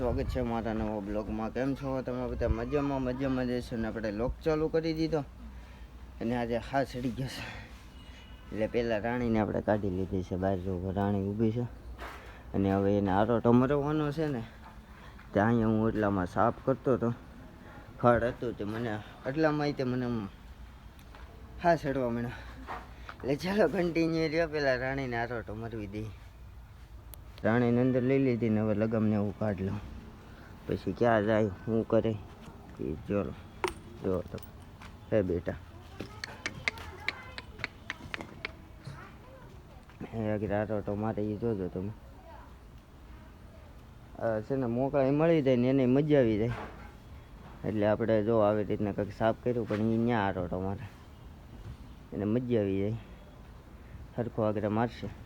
સ્વાગત છે મારા નવા બ્લોગમાં. કેમ છો? તમે બધા મજામાં? મજામાં જશો ને? આપણે લોક ચાલુ કરી દીધો. અને આજે હા ચડી ગયો છે. એટલે પહેલાં રાણીને આપણે કાઢી લીધી છે. બહાર જો રાણી ઊભી છે. અને હવે એને આરોટો મરવાનો છે ને ત્યાં અહીંયા હું એટલામાં સાફ કરતો હતો. ખડ હતું તે મને એટલામાં તે મને હા ચડવા મળ્યા એટલે ચાલો કન્ટિન્યુ રહ્યો. પહેલાં રાણીને આરોટો મરવી દઈએ. રાણીને અંદર લઈ લીધી ને હવે લગમને એવું કાઢ લઉં. પછી ક્યાં જાય શું કરે? એ જો જો તો. હે બેટા. આરોટો મારે એ જોજો તમે. છે ને મોકળાઈ મળી જાય ને એને મજા આવી જાય. એટલે આપણે જો આવી રીતના કંઈક સાફ કર્યું, પણ એ ન્યા આરોટો મારે. એને મજા આવી જાય. સરખો આગળ મારશે.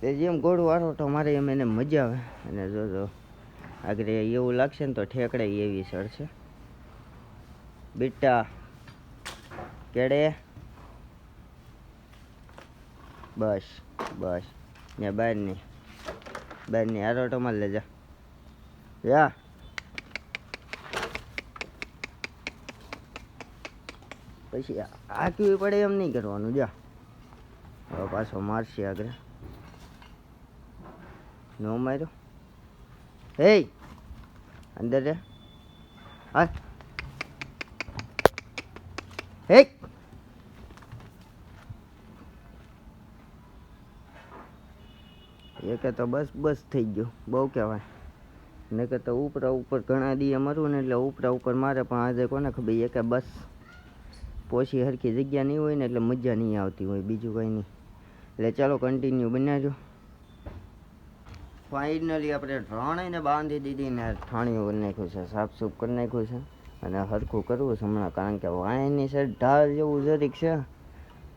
તે જેમ ગોળું તો મારે એમ એને મજા આવે. અને જો જો, આગળ એવું લાગશે ને તો ઠેકડે એવી સડશે બેટા, કેડે? બસ બસ. ને બહારની બહારની આરોટો માર લેજા યા. પછી હાંકવી પડે એમ નહીં કરવાનું, જા. પાછો મારશે આગળ. નો માર્યો હે અંદર રે હા હે એક તો બસ બસ થઈ ગયો. બહુ કહેવાય. ને કે તો ઉપરા ઉપર ઘણા દી મરું ને એટલે ઉપરા ઉપર મારે પણ આજે કોને ખબર? એ કે બસ પોછી હરખી જગ્યા નહીં હોય ને એટલે મજા નહીં આવતી હોય, બીજું કંઈ નહીં એટલે ચાલો કન્ટિન્યુ બનાવજો. ફાઇનલી આપણે રાણીને બાંધી દીધી ને ઠાણીઓ કરી નાખ્યું છે. સાફ સૂફ કરી નાખ્યું છે. અને હરખું કરવું છે હમણાં, કારણ કે વાયની સાઈડ ઢાળ જેવું જરીક છે.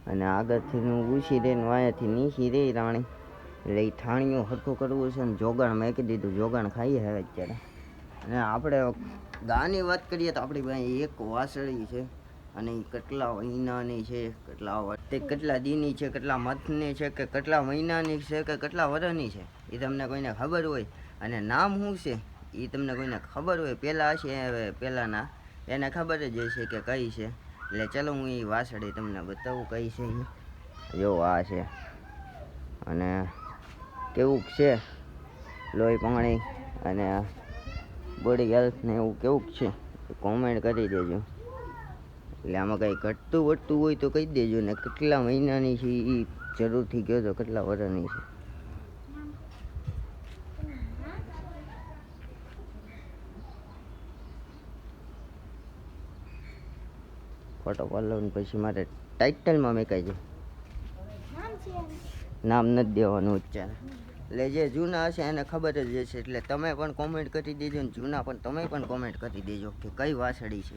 અને આગળથી ઊંચી રહીને વાયાથી નીચી રહી રાણી. એટલે એ ઠાણીઓ હરખું કરવું છે ને જોગાણ મેકી દીધું. જોગાણ ખાઈએ હવે અત્યારે. અને આપણે ગાની વાત કરીએ તો આપણી પાસે એક વાસળી છે. અને એ કેટલા મહિનાની છે, કેટલા તે કેટલા દીની છે, કેટલા મથની છે, કે કેટલા મહિનાની છે, કે કેટલા વર્ષની છે? એ તમને કોઈને ખબર હોય અને નામ શું છે એ તમને કોઈને ખબર હોય. પહેલાં હશે પહેલાંના એને ખબર જ હશે કે કઈ છે. એટલે ચલો હું એ વાસળી તમને બતાવું કઈ છે એ જો આ છે. અને કેવું છે, લોહી પાણી અને બોડી હેલ્થ ને એવું કેવું છે કોમેન્ટ કરી દેજો. એટલે આમાં કંઈ ઘટતું વટતું હોય તો કહી દેજો ને કેટલા મહિનાની છે એ જરૂરથી કહો તો કેટલા વર્ષની છે. ફોટો પાડલો ને પછી મારે ટાઇટલમાં મેકાઈ જાય નામ નથી દેવાનું ઉચ્ચાર એટલે જે જૂના હશે એને ખબર જ હશે. એટલે તમે પણ કોમેન્ટ કરી દેજો ને જૂના પણ તમે પણ કોમેન્ટ કરી દેજો કે કઈ વાસળી છે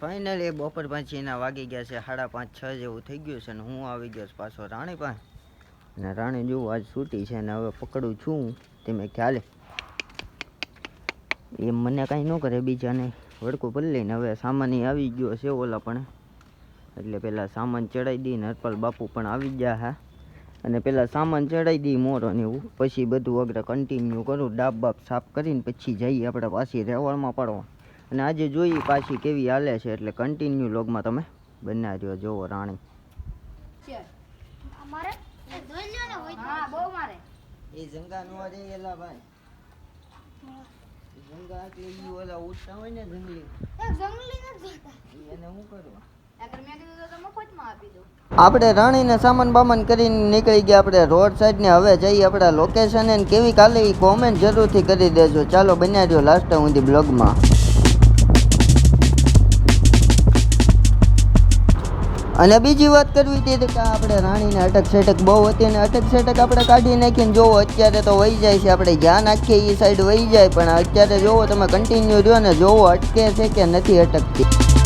ફાઇનલી બપોર પછી એના વાગી ગયા છે સાડા પાંચ છ જેવું થઈ ગયું છે ને હું આવી ગયો પાછો રાણી પાસે. ને રાણી જુઓ આજ છૂટી છે ને હવે પકડું છું તમે ખ્યાલે. એ મને કાંઈ ન કરે બીજાને. વડકું ભરી લઈને હવે સામાન આવી ગયો છે ઓલા પણ. એટલે પહેલાં સામાન ચડાવી દઈ હરપાલ બાપુ પણ આવી ગયા હા. અને પહેલાં સામાન ચડાવી દઈ મોરો ને એવું. પછી બધું અગ્ર કન્ટિન્યુ કરું ડાબ બાપ સાફ કરીને પછી જઈએ આપણે પાછી રેવાળમાં પડવા. અને આજે જોઈએ પાછી કેવી હાલે છે એટલે કન્ટિન્યુ લોગમાં તમે બનાવ્યો જોવો રાણી. મારે હા બહુ મારે. એ જંગા નો રે એલા ભાઈ. જંગા એટલે ઈ ઓલા ઉઠતા હોય ને જંગલી. જંગલી નથી એને શું કરવા આપણે રાણીને સામાન બામાન કરીને નીકળી ગયા, આપણે રોડ સાઈડને હવે જઈએ, આપણા લોકેશન કેવી કાલે એ કોમેન્ટ જરૂરથી કરી દેજો. ચાલો બન્યા રહ્યો લાસ્ટ સુધી બ્લોગમાં અને બીજી વાત કરવી હતી કે આપણે રાણીને અટક સેટક બહુ હતી અને અટક સેટક આપણે કાઢી નાખીને જોવો, અત્યારે તો વહી જાય છે, આપણે જ્યાં નાખીએ એ સાઈડ વહી જાય, પણ અત્યારે જોવો, તમે કન્ટિન્યુ રહ્યો ને જોવો, અટકે છે કે નથી અટકતી.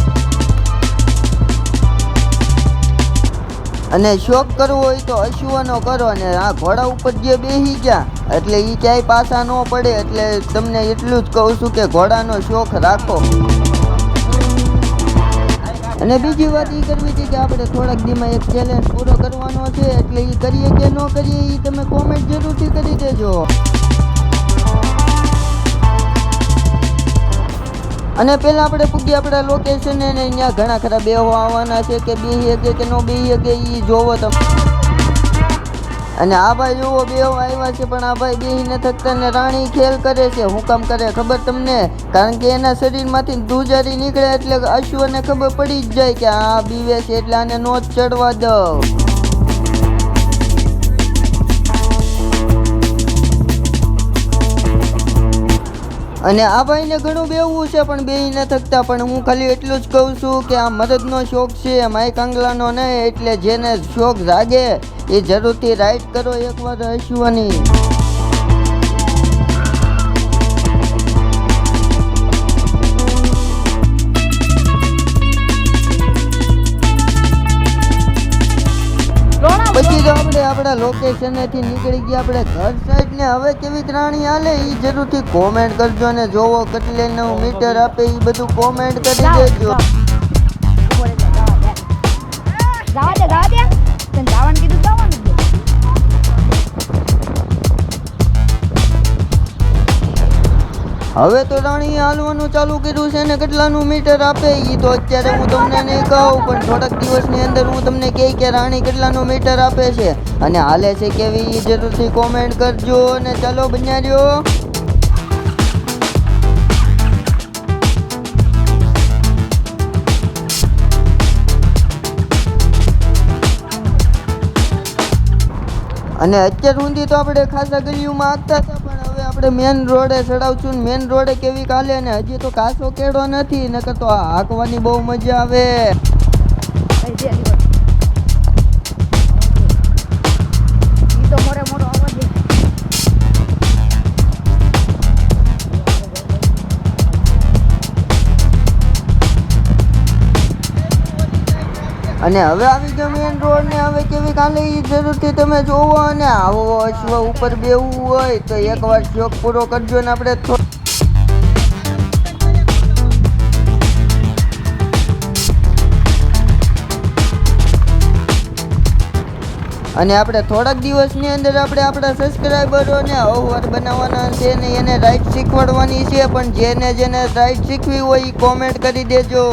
અને શોખ કરવો હોય તો અશ્વનો કરો અને આ ઘોડા ઉપર જે બેસી ગયા, એટલે એ ક્યાંય પાછા ન પડે, એટલે તમને એટલું જ કહું છું કે ઘોડાનો શોખ રાખો. અને બીજી વાત એ કરવી હતી કે આપણે થોડાક દીમાં એક ચેલેન્જ પૂરો કરવાનો છે, એટલે એ કરીએ કે ન કરીએ એ તમે કોમેન્ટ જરૂરથી કરી દેજો. અને પહેલાં આપણે પૂગી આપણા લોકેશન ને ત્યાં ઘણા ખરા બેહો આવવાના છે કે બેહી શકે કે ન બેહી શકે એ જોવો તમે. અને આ ભાઈ જુઓ બે આવ્યા છે, પણ આ ભાઈ બેહી ન થકતા ને રાણી ખેલ કરે છે. હું કામ કરે ખબર તમને? કારણ કે એના શરીરમાંથી ધુજારી નીકળે એટલે અશ્વને ખબર પડી જ જાય કે આ બીવે છે એટલે આને નો ચડવા દઉં અને આ ભાઈને ઘણું બેવું છે, પણ બે ન થકતા પણ હું ખાલી એટલું જ કહું છું કે આ મદદનો શોખ છે માય કાંગલાનો નહીં, એટલે જેને શોખ જાગે એ જરૂરથી રાઈટ કરો એકવાર હસવાની પછી તો આપણે આપણા લોકેશનેથી નીકળી ગયા આપણે ઘર સાઈડ ને હવે કેવી ત્રાણી હાલે એ જરૂરથી કોમેન્ટ કરજો અને જોવો કેટલે નું મીટર આપે એ બધું કોમેન્ટ કરી દેજો જવા દે જવા દે જવાનું હવે તો રાણીએ હાલવાનું ચાલુ કર્યું છે ને કેટલાનું મીટર આપે એ તો અત્યારે હું તમને નહીં કહું, પણ થોડાક દિવસની અંદર હું તમને કહી કે રાણી કેટલાનું મીટર આપે છે. અને હાલે છે કેવી એ જરૂરથી કોમેન્ટ કરજો અને ચાલો બન્યા અને અત્યાર સુધી તો આપણે ખાસા ગલીઓમાં આગતા હતા, પણ આપણે મેન રોડે ચડાવશું ને મેન રોડે કેવી કાલે ને હજી તો કાસો કેળો નથી, નકર તો હાંકવાની બહુ મજા આવે. અને હવે આવી ગયો મેન રોડ ને હવે કેવી કાલે જરૂરથી તમે જોવો અને આવો અશ્વ ઉપર બેવું હોય તો એકવાર શોખ પૂરો કરજો ને આપણે અને આપણે થોડાક દિવસની અંદર આપણે આપણા સબસ્ક્રાઈબરોને અવર બનાવવાના છે ને એને રાઈટ શીખવાડવાની છે, પણ જેને જેને રાઈટ શીખવી હોય એ કોમેન્ટ કરી દેજો.